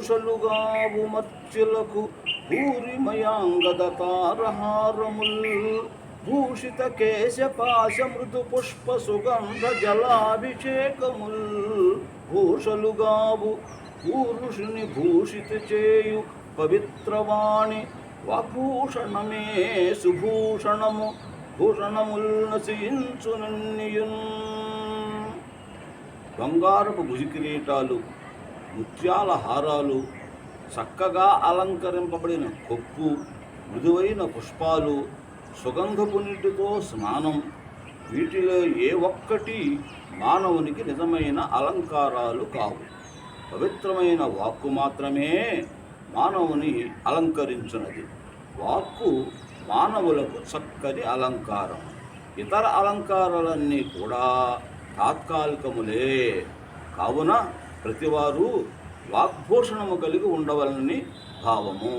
భూషలుగావు మర్చులకు భూరిమయాంగదతారహారముల్ భూషిత కేశపాశ మృదు పుష్ప సుగంధ జలాభిషేకముల్ భూషలుగావు పూరుషుని భూషిత చేయు పవిత్రవాణి వభూషణమే సుభూషణము. భూషణముల్ నశయించునన్నియున్ బంగారపు భుజకిరీటాలు ముత్యాల హారాలు చక్కగా అలంకరింపబడిన కొప్పు మృదువైన పుష్పాలు సుగంధపు నీటితో స్నానం వీటిలో ఏ ఒక్కటి మానవునికి నిజమైన అలంకారాలు కావు. పవిత్రమైన వాక్కు మాత్రమే మానవుని అలంకరించినది వాక్కు మానవులకు చక్కని అలంకారం. ఇతర అలంకారాలన్నీ కూడా తాత్కాలికములే. కావున ప్రతివారు వాగ్భూషణము కలిగి ఉండవలని భావము.